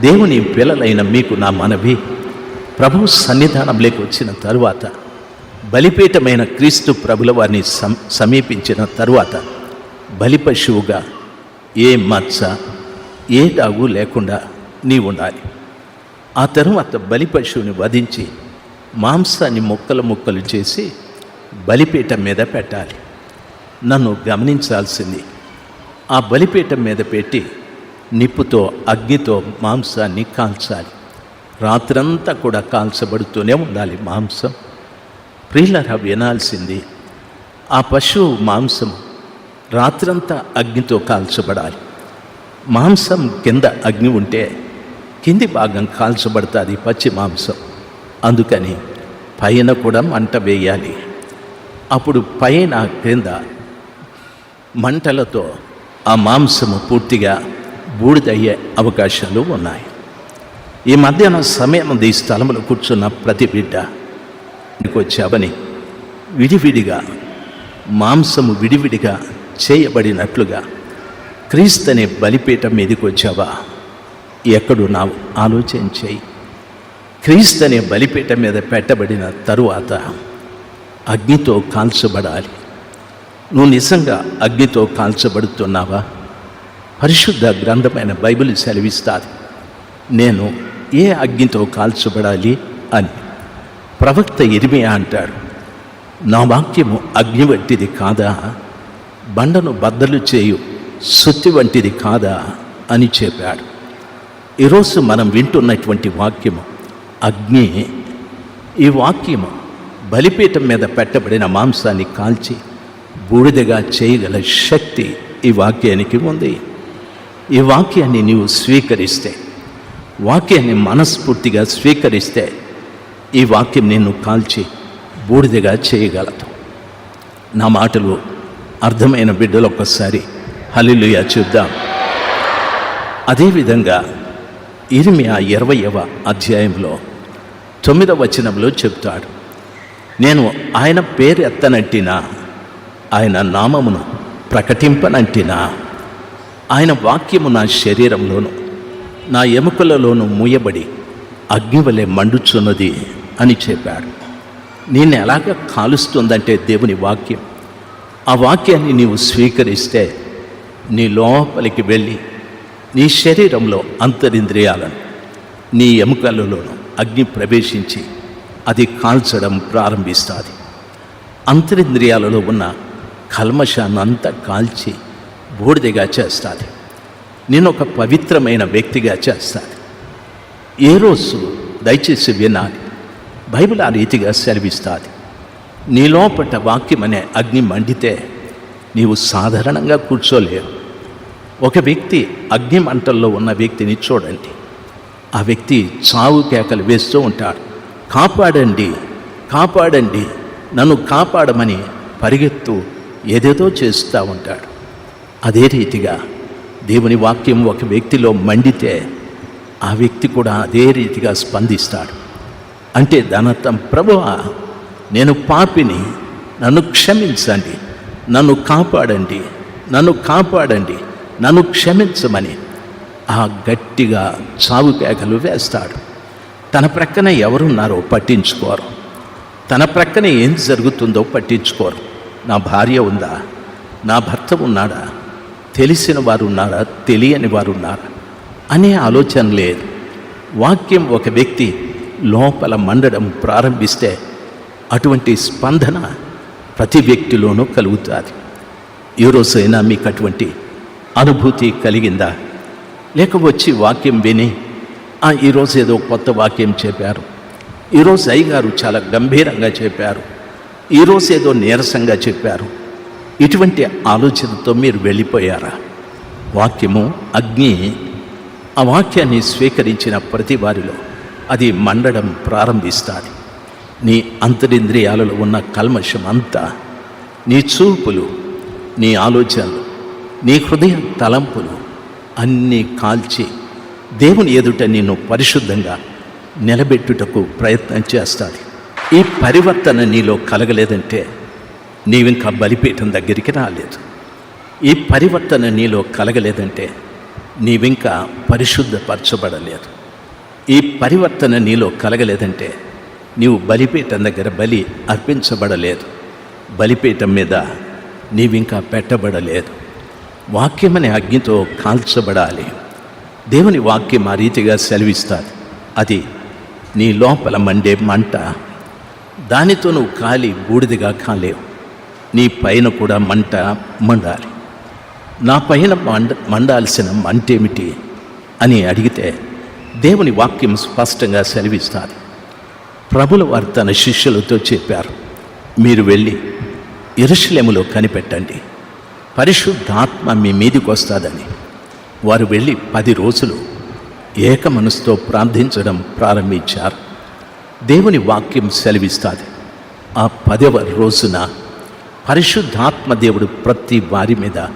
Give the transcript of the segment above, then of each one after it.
దేవుని పిల్లలైన మీకు నా మనవి. ప్రభు సన్నిధానంలోకి వచ్చిన తరువాత బలిపీఠమైన క్రీస్తు ప్రభుల వారిని సం సమీపించిన తరువాత బలి పశువుగా ఏ మచ్చ ఏ డాగు లేకుండా నీ ఉండాలి. ఆ తరువాత బలి పశువుని వధించి మాంసాన్ని ముక్కలు ముక్కలు చేసి బలిపీఠం మీద పెట్టాలి. నన్ను గమనించాల్సింది ఆ బలిపీఠం మీద పెట్టి నిప్పుతో అగ్నితో మాంసాన్ని కాల్చాలి. రాత్రంతా కూడా కాల్చబడుతూనే ఉండాలి మాంసం. ప్రియులరా వినాల్సింది ఆ పశువు మాంసం రాత్రంతా అగ్నితో కాల్చబడాలి. మాంసం కింద అగ్ని ఉంటే కింది భాగం కాల్చబడుతుంది పచ్చి మాంసం. అందుకని పైన కూడా మంట వేయాలి. అప్పుడు పైన క్రింద మంటలతో ఆ మాంసము పూర్తిగా బూడిదయ్యే అవకాశాలు ఉన్నాయి. ఈ మధ్యాహ్నం సమయం ఈ స్థలంలో కూర్చున్న ప్రతి బిడ్డ వచ్చావని విడివిడిగా మాంసము విడివిడిగా చేయబడినట్లుగా క్రీస్తనే బలిపీఠం మీదకి వచ్చావా? ఎక్కడున్నావు? ఆలోచన చేయి క్రీస్తనే బలిపీఠం మీద పెట్టబడిన తరువాత అగ్నితో కాల్చబడాలి. నువ్వు నిజంగా అగ్నితో కాల్చబడుతున్నావా? పరిశుద్ధ గ్రంథమైన బైబిల్ సెలవిస్తాది. నేను ఏ అగ్నితో కాల్చబడాలి అని ప్రవక్త ఇరిమియా అంటాడు. నా వాక్యము అగ్ని వంటిది కాదా? బండను బద్దలు చేయు సుత్తి వంటిది కాదా? అని చెప్పాడు. ఈరోజు మనం వింటున్నటువంటి వాక్యము అగ్ని. ఈ వాక్యము బలిపీఠం మీద పెట్టబడిన మాంసాన్ని కాల్చి బూడిదగా చేయగల శక్తి ఈ వాక్యానికి ఉంది. ఈ వాక్యాన్ని నీవు స్వీకరిస్తే వాక్యాన్ని మనస్ఫూర్తిగా స్వీకరిస్తే ఈ వాక్యం నిన్ను కాల్చి బూడిదగా చేయగలదు. నా మాటలు అర్థమైన బిడ్డలు ఒక్కసారి హలిలుయా చూద్దాం. అదేవిధంగా ఇరిమియా ఇరవయవ అధ్యాయంలో తొమ్మిదవ వచనంలో చెప్తాడు నేను ఆయన పేరు ఎత్తనంటినా ఆయన నామమును ప్రకటింపనంటినా ఆయన వాక్యము నా శరీరంలోను నా ఎముకలలోను మూయబడి అగ్నివలె మండుచున్నది అని చెప్పాడు నేను ఎలాగ కాలుస్తుందంటే దేవుని వాక్యం. ఆ వాక్యాన్ని నీవు స్వీకరిస్తే నీ లోపలికి వెళ్ళి నీ శరీరంలో అంతరింద్రియాలను నీ ఎముకలలోను అగ్ని ప్రవేశించి అది కాల్చడం ప్రారంభిస్తుంది. అంతరింద్రియాలలో ఉన్న కల్మషాన్ని అంతా కాల్చి బూడిదగా చేస్తుంది. నేను ఒక పవిత్రమైన వ్యక్తిగా చేస్తుంది. ఏ రోజు దయచేసి వినాలి. బైబిల్ ఆ రీతిగా సెలవిస్తుంది. నీలోపట వాక్యం అనే అగ్ని మండితే నీవు సాధారణంగా కూర్చోలేవు. ఒక వ్యక్తి అగ్ని మంటల్లో ఉన్న వ్యక్తిని చూడండి. ఆ వ్యక్తి చావు కేకలు వేస్తూ ఉంటాడు. కాపాడండి కాపాడండి నన్ను కాపాడమని పరిగెత్తు ఏదేదో చేస్తూ ఉంటాడు. అదే రీతిగా దేవుని వాక్యం ఒక వ్యక్తిలో మండితే ఆ వ్యక్తి కూడా అదే రీతిగా స్పందిస్తాడు. అంటే దానర్థం ప్రభువ నేను పాపిని నన్ను క్షమించండి నన్ను కాపాడండి నన్ను కాపాడండి నన్ను క్షమించమని ఆ గట్టిగా చావు కేకలు వేస్తాడు. తన ప్రక్కన ఎవరున్నారో పట్టించుకోరు. తన ప్రక్కన ఏం జరుగుతుందో పట్టించుకోరు. నా భార్య ఉందా? నా భర్త ఉన్నాడా? తెలిసిన వారు ఉన్నారా? తెలియని వారు ఉన్నారా? అనే ఆలోచన లేదు. వాక్యం ఒక వ్యక్తి లోపల మండడం ప్రారంభిస్తే అటువంటి స్పందన ప్రతి వ్యక్తిలోనూ కలుగుతుంది. ఈరోజైనా మీకు అటువంటి అనుభూతి కలిగిందా? లేక వచ్చి వాక్యం విని "ఆ, ఈరోజు ఏదో కొత్త వాక్యం చెప్పారు. ఈరోజు అయ్యగారు చాలా గంభీరంగా చెప్పారు. ఈరోజు ఏదో నీరసంగా చెప్పారు. ఇటువంటి ఆలోచనతో మీరు వెళ్ళిపోయారా? వాక్యము అగ్ని ఆ వాక్యాన్ని స్వీకరించిన ప్రతి వారిలో అది మండడం ప్రారంభిస్తుంది. నీ అంతరింద్రియాలలో ఉన్న కల్మషం అంతా నీ చూపులు నీ ఆలోచనలు నీ హృదయ తలంపులు అన్నీ కాల్చి దేవుని ఎదుట నిన్ను పరిశుద్ధంగా నిలబెట్టుటకు ప్రయత్నం చేస్తాది. ఈ పరివర్తన నీలో కలగలేదంటే నీవింకా బలిపీఠం దగ్గరికి రాలేదు. ఈ పరివర్తన నీలో కలగలేదంటే నీవింకా పరిశుద్ధపరచబడలేదు. ఈ పరివర్తన నీలో కలగలేదంటే నీవు బలిపీఠం దగ్గర బలి అర్పించబడలేదు. బలిపీఠం మీద నీవింకా పెట్టబడలేదు. వాక్యం అనే అగ్నితో కాల్చబడాలి. దేవుని వాక్యం ఆ రీతిగా సెలవిస్తారు అది నీ లోపల మండే మంట దానితో నువ్వు కాలి బూడిదిగా కాలేవు. నీ పైన కూడా మంట మండాలి. నా పైన మండ మండాల్సిన మంటేమిటి అని అడిగితే దేవుని వాక్యం స్పష్టంగా సెలవిస్తుంది. ప్రభుల వారు తన శిష్యులతో చెప్పారు మీరు వెళ్ళి ఇరుషులెములో కనిపెట్టండి. పరిశుద్ధాత్మ మీ మీదికి వస్తుందని వారు వెళ్ళి పది రోజులు ఏక మనసుతో ప్రార్థించడం ప్రారంభించారు. దేవుని వాక్యం సెలవిస్తుంది. ఆ పదవ రోజున పరిశుద్ధాత్మ దేవుడు ప్రతి వారి మీద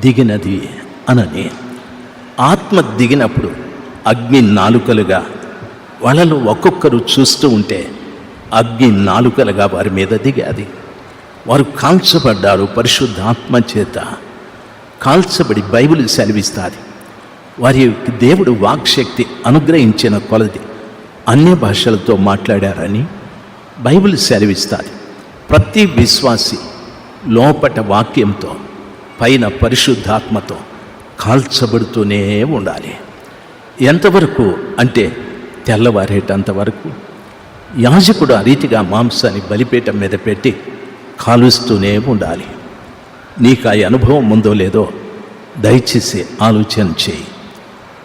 దిగినది అనని. ఆత్మ దిగినప్పుడు అగ్ని నాలుకలుగా వాళ్ళలో ఒక్కొక్కరు చూస్తూ ఉంటే అగ్ని నాలుకలుగా వారి మీద దిగాది. వారు కాల్చబడ్డారు పరిశుద్ధాత్మ చేత. కాల్చబడి బైబిల్ సెలవిస్తుంది. వారి దేవుడు వాక్శక్తి అనుగ్రహించిన కొలది అన్య భాషలతో మాట్లాడారని బైబిల్ సెలవిస్తుంది. ప్రతి విశ్వాసి లోపట వాక్యంతో పైన పరిశుద్ధాత్మతో కాల్చబడుతూనే ఉండాలి. ఎంతవరకు అంటే తెల్లవారేటంతవరకు యాజకుడు ఆ రీతిగా మాంసాన్ని బలిపీఠం మీద పెట్టి కాలుస్తూనే ఉండాలి. నీకు ఆ అనుభవం ఉందో లేదో దయచేసి ఆలోచన చేయి.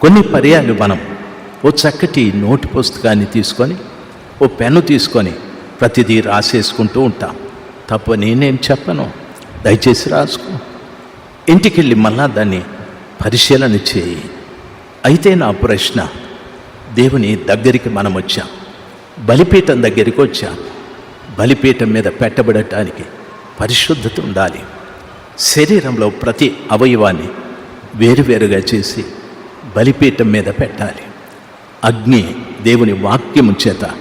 కొన్ని పర్యాలు మనం ఓ చక్కటి నోటు పుస్తకాన్ని తీసుకొని ఓ పెన్ను తీసుకొని ప్రతిదీ రాసేసుకుంటూ ఉంటాం. తప్ప నేనేం చెప్పను? దయచేసి రాసుకో. ఇంటికెళ్ళి మళ్ళా దాన్ని పరిశీలన చేయి. అయితే నా ప్రశ్న దేవుని దగ్గరికి మనం వచ్చాం. బలిపీఠం దగ్గరికి వచ్చాం. బలిపీఠం మీద పెట్టబడటానికి పరిశుద్ధత ఉండాలి. శరీరంలో ప్రతి అవయవాన్ని వేరువేరుగా చేసి బలిపీఠం మీద పెట్టాలి. అగ్ని దేవుని వాక్యము చేత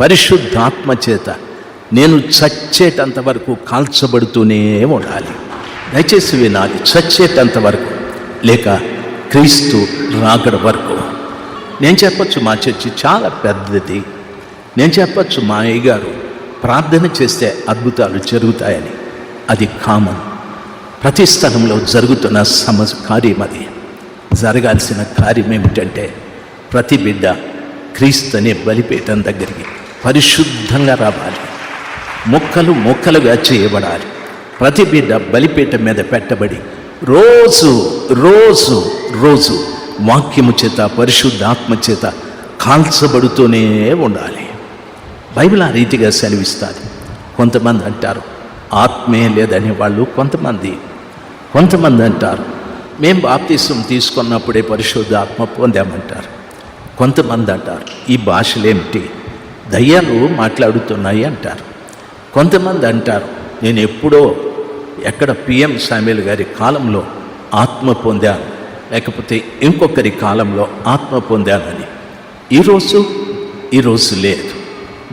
పరిశుద్ధాత్మ చేత నేను చచ్చేటంత వరకు కాల్చబడుతూనే ఉండాలి. దయచేసి వినాలి చచ్చేటంత వరకు లేక క్రీస్తు రాకడ వరకు. నేను చెప్పచ్చు మా చర్చి చాలా పెద్దది. నేను చెప్పచ్చు మా అయ్యగారు ప్రార్థన చేస్తే అద్భుతాలు జరుగుతాయని. అది కామన్. ప్రతి స్థలంలో జరుగుతున్న సమ కార్యం అది. జరగాల్సిన కార్యం ఏమిటంటే ప్రతి బిడ్డ క్రీస్తు అనే బలిపీఠం దగ్గరికి పరిశుద్ధంగా రావాలి. మొక్కలు మొక్కలుగా చేయబడాలి. ప్రతి బిడ్డ బలిపీఠం మీద పెట్టబడి రోజు రోజు రోజు వాక్యము చేత పరిశుద్ధాత్మ చేత కాల్చబడుతూనే ఉండాలి. బైబిల్ ఆ రీతిగా సెలవిస్తుంది. కొంతమంది అంటారు ఆత్మే లేదనే వాళ్ళు కొంతమంది. కొంతమంది అంటారు మేము బాప్తీసం తీసుకున్నప్పుడే పరిశుద్ధాత్మ పొందామంటారు. కొంతమంది అంటారు ఈ భాషలేమిటి? దయ్యాలు మాట్లాడుతున్నాయి అంటారు. కొంతమంది అంటారు నేను ఎప్పుడో ఎక్కడ పిఎం సామేల్ గారి కాలంలో ఆత్మ పొందాను లేకపోతే ఇంకొకరి కాలంలో ఆత్మ పొందానని. ఈరోజు ఈరోజు లేదు.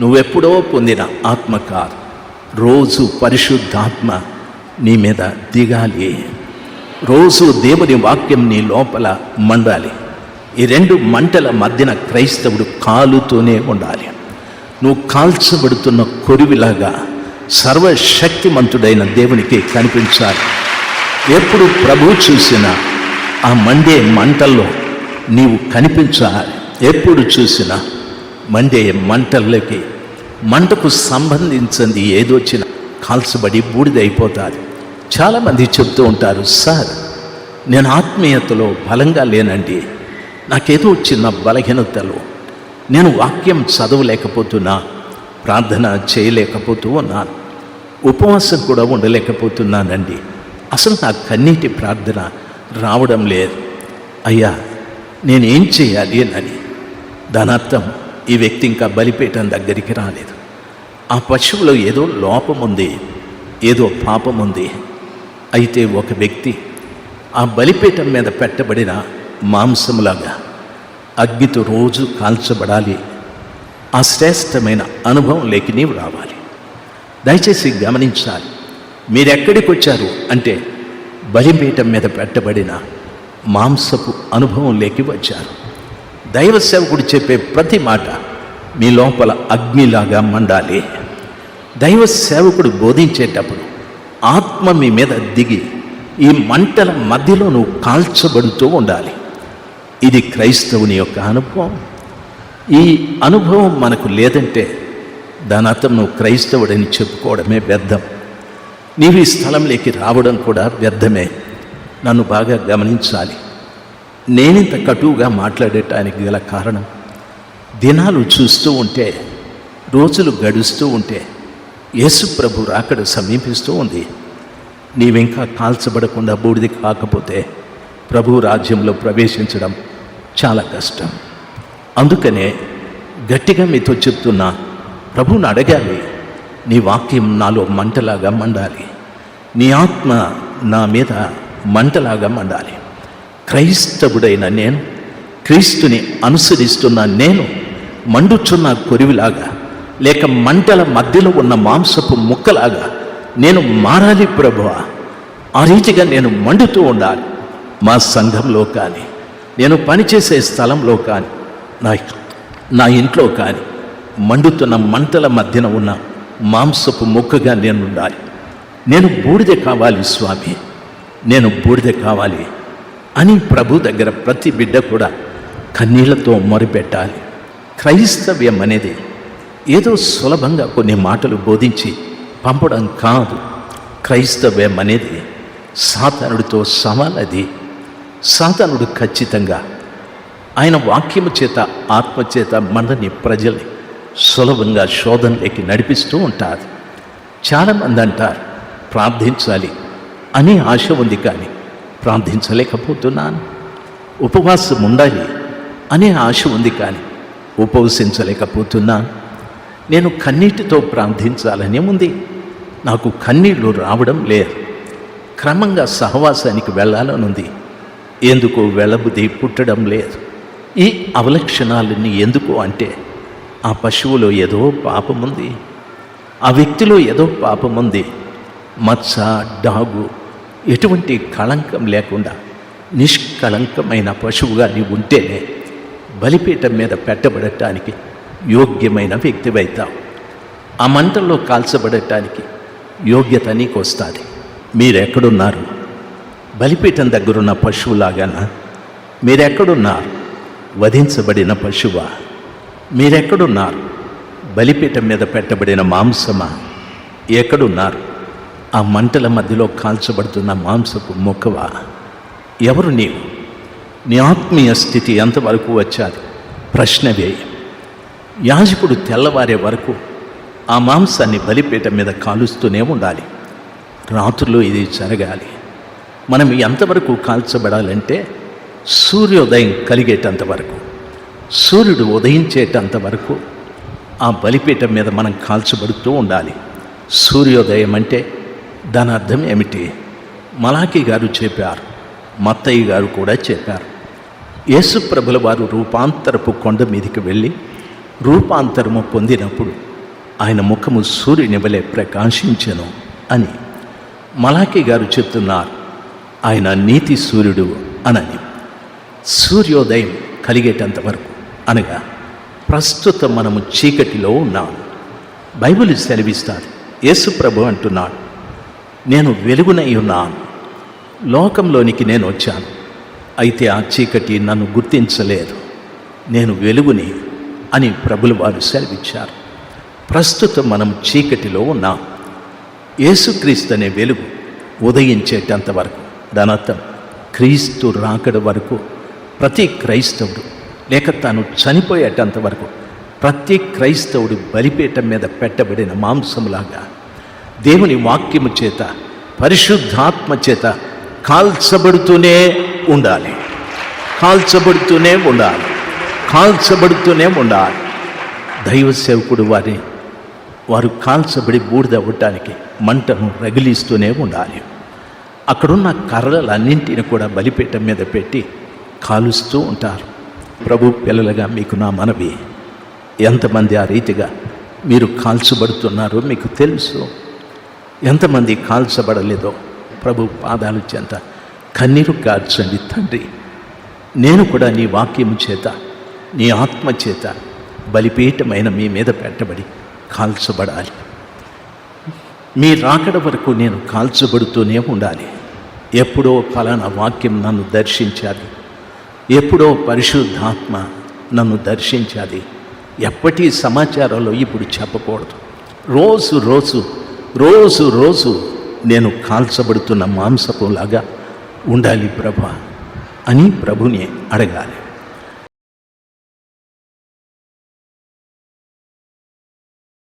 నువ్వెప్పుడో పొందిన ఆత్మ కాదు. రోజు పరిశుద్ధాత్మ నీ మీద దిగాలి. రోజు దేవుని వాక్యం నీ లోపల మండాలి. ఈ రెండు మంటల మధ్యన క్రైస్తవుడు కాలుతూనే ఉండాలి. నువ్వు కాల్చబడుతున్న కొరివిలాగా సర్వశక్తిమంతుడైన దేవునికి కనిపించాలి. ఎప్పుడు ప్రభు చూసినా ఆ మండే మంటల్లో నీవు కనిపించాలి. ఎప్పుడు చూసినా మండే మంటల్లోకి మంటకు సంబంధించింది ఏదొచ్చినా కాల్చబడి బూడిదైపోతుంది. చాలామంది చెప్తూ ఉంటారు సార్ నేను ఆత్మీయతలో బలంగా లేనండి. నాకేదో చిన్న బలహీనతలు నేను వాక్యం చదవలేకపోతున్నా ప్రార్థన చేయలేకపోతూ ఉన్నాను ఉపవాసం కూడా ఉండలేకపోతున్నానండి. అసలు నా కన్నీటి ప్రార్థన రావడం లేదు. అయ్యా నేనేం చేయాలి అని. దానర్థం ఈ వ్యక్తి ఇంకా బలిపీఠం దగ్గరికి రాలేదు. ఆ పశువులో ఏదో లోపం ఉంది ఏదో పాపం ఉంది. అయితే ఒక వ్యక్తి ఆ బలిపీఠం మీద పెట్టబడిన మాంసములాగా అగ్నితో రోజు కాల్చబడాలి. ఆ శ్రేష్టమైన అనుభవం లేకి నీవు రావాలి. దయచేసి గమనించాలి. మీరెక్కడికి వచ్చారు అంటే బలిపీఠం మీద పెట్టబడిన మాంసపు అనుభవంలోకి వచ్చారు. దైవ సేవకుడు చెప్పే ప్రతి మాట మీ లోపల అగ్నిలాగా మండాలి. దైవ సేవకుడు బోధించేటప్పుడు ఆత్మ మీ మీద దిగి ఈ మంటల మధ్యలో నువ్వు కాల్చబడుతూ ఉండాలి. ఇది క్రైస్తవుని యొక్క అనుభవం. ఈ అనుభవం మనకు లేదంటే దాని అర్థం నువ్వు క్రైస్తవుడని చెప్పుకోవడమే వ్యర్థం. నీవు ఈ స్థలంలోకి రావడం కూడా వ్యర్థమే. నన్ను బాగా గమనించాలి. నేనింత కటువుగా మాట్లాడటానికి గల కారణం దినాలు చూస్తూ ఉంటే రోజులు గడుస్తూ ఉంటే యేసు ప్రభు రాకడ సమీపిస్తూ ఉంది. నీవింకా కాల్చబడకుండా బూడిది కాకపోతే ప్రభు రాజ్యంలో ప్రవేశించడం చాలా కష్టం. అందుకనే గట్టిగా మీతో చెప్తున్నా ప్రభువుని అడగాలి. నీ వాక్యం నాలో మంటలాగా మండాలి. నీ ఆత్మ నా మీద మంటలాగా మండాలి. క్రైస్తవుడైన నేను క్రీస్తుని అనుసరిస్తున్న నేను మండుచున్న కొరివిలాగా లేక మంటల మధ్యలో ఉన్న మాంసపు ముక్కలాగా నేను మారాలి ప్రభువా. ఆ రీతిగా నేను మండుతూ ఉండాలి. మా సంఘంలో కానీ నేను పనిచేసే స్థలంలో కానీ నా నా ఇంట్లో కానీ మండుతున్న మంటల మధ్యన ఉన్న మాంసపు మొక్కగా నేను ఉండాలి నేను బూడిద కావాలి స్వామి నేను బూడిద కావాలి అని ప్రభు దగ్గర ప్రతి బిడ్డ కూడా కన్నీళ్ళతో మొరిపెట్టాలి. క్రైస్తవ్యం అనేది ఏదో సులభంగా కొన్ని మాటలు బోధించి పంపడం కాదు. క్రైస్తవ్యం అనేది సాతానుడితో సమానది. సాతానుడు ఖచ్చితంగా ఆయన వాక్యము చేత ఆత్మచేత మనని ప్రజల్ని సులభంగా శోధనలోకి నడిపిస్తూ ఉంటారు. చాలామంది అంటారు ప్రార్థించాలి అని ఆశ ఉంది కానీ ప్రార్థించలేకపోతున్నాను. ఉపవాసం ఉండాలి అనే ఆశ ఉంది కానీ ఉపవసించలేకపోతున్నాను. నేను కన్నీటితో ప్రార్థించాలని ఉంది. నాకు కన్నీళ్ళు రావడం లేదు. క్రమంగా సహవాసానికి వెళ్ళాలనుంది. ఎందుకు వెలబుది పుట్టడం లేదు. ఈ అవలక్షణాలన్నీ ఎందుకు అంటే ఆ పశువులో ఏదో పాపముంది ఆ వ్యక్తిలో ఏదో పాపముంది మత్స డాగు ఎటువంటి కళంకం లేకుండా నిష్కళంకమైన పశువుగా నీవు ఉంటేనే బలిపీఠం మీద పెట్టబడటానికి యోగ్యమైన వ్యక్తివైతావు. ఆ మంటల్లో కాల్చబడటానికి యోగ్యత నీకు వస్తుంది మీరెక్కడున్నారు? బలిపీఠం దగ్గరున్న పశువులాగానా? మీరెక్కడున్నారు? వధించబడిన పశువా? మీరెక్కడున్నారు? బలిపీఠం మీద పెట్టబడిన మాంసమా? ఎక్కడున్నారు? ఆ మంటల మధ్యలో కాల్చబడుతున్న మాంసపు మొక్కవా ఎవరు నీవు? నీ ఆత్మీయ స్థితి ఎంతవరకు వచ్చాది? ప్రశ్న వేయి. యాజకుడు తెల్లవారే వరకు ఆ మాంసాన్ని బలిపీఠం మీద కాలుస్తూనే ఉండాలి. రాత్రులు ఇది జరగాలి. మనం ఎంతవరకు కాల్చబడాలంటే సూర్యోదయం కలిగేటంత వరకు సూర్యుడు ఉదయించేటంత వరకు ఆ బలిపీఠం మీద మనం కాల్చబడుతూ ఉండాలి. సూర్యోదయం అంటే దాని అర్థం ఏమిటి? మలాఖీ గారు చెప్పారు మత్తయ్య గారు కూడా చెప్పారు. యేసుప్రభుల వారు రూపాంతరపు కొండ మీదకి వెళ్ళి రూపాంతరము పొందినప్పుడు ఆయన ముఖము సూర్యుని వలె ప్రకాశించెను అని మలాఖీ గారు చెప్తున్నారు. ఆయన నీతి సూర్యుడు అనని సూర్యోదయం కలిగేటంత వరకు అనగా ప్రస్తుతం మనము చీకటిలో ఉన్నాం. బైబిల్ సెలవిస్తారు యేసుప్రభు అంటున్నాడు నేను వెలుగునై ఉన్నాను లోకంలోనికి నేను వచ్చాను. అయితే ఆ చీకటి నన్ను గుర్తించలేదు నేను వెలుగుని అని ప్రభులు వారు సెలవిచ్చారు. ప్రస్తుతం మనం చీకటిలో ఉన్నాం. యేసుక్రీస్తు అనే వెలుగు ఉదయించేటంత వరకు దాని అర్థం క్రీస్తు రాకడ వరకు ప్రతి క్రైస్తవుడు లేక తాను చనిపోయేటంత వరకు ప్రతి క్రైస్తవుడు బలిపీఠం మీద పెట్టబడిన మాంసంలాగా దేవుని వాక్యము చేత పరిశుద్ధాత్మ చేత కాల్చబడుతూనే ఉండాలి. కాల్చబడుతూనే ఉండాలి. కాల్చబడుతూనే ఉండాలి. దైవ సేవకుడు వారి వారు కాల్చబడి బూడిద అవ్వటానికి మంటను రగిలిస్తూనే ఉండాలి. అక్కడున్న కర్రలన్నింటిని కూడా బలిపీఠం మీద పెట్టి కాలుస్తూ ఉంటారు. ప్రభు పిల్లలుగా మీకు నా మనవి. ఎంతమంది ఆ రీతిగా మీరు కాల్చబడుతున్నారో మీకు తెలుసు. ఎంతమంది కాల్చబడలేదో ప్రభు పాదాలు చెంత కన్నీరు కార్చండి తండ్రి. నేను కూడా నీ వాక్యము చేత నీ ఆత్మ చేత బలిపీఠమైన మీ మీద పెట్టబడి కాల్చబడాలి. మీ రాకడ వరకు నేను కాల్చబడుతూనే ఉండాలి. ఎప్పుడో ఫలానా వాక్యం నన్ను దర్శించాలి ఎప్పుడో పరిశుద్ధాత్మ నన్ను దర్శించాలి ఎప్పటి సమాచారంలో ఇప్పుడు చెప్పకూడదు. రోజు రోజు రోజు రోజు నేను కాల్చబడుతున్న మాంసపులాగా ఉండాలి ప్రభా అని ప్రభుని అడగాలి.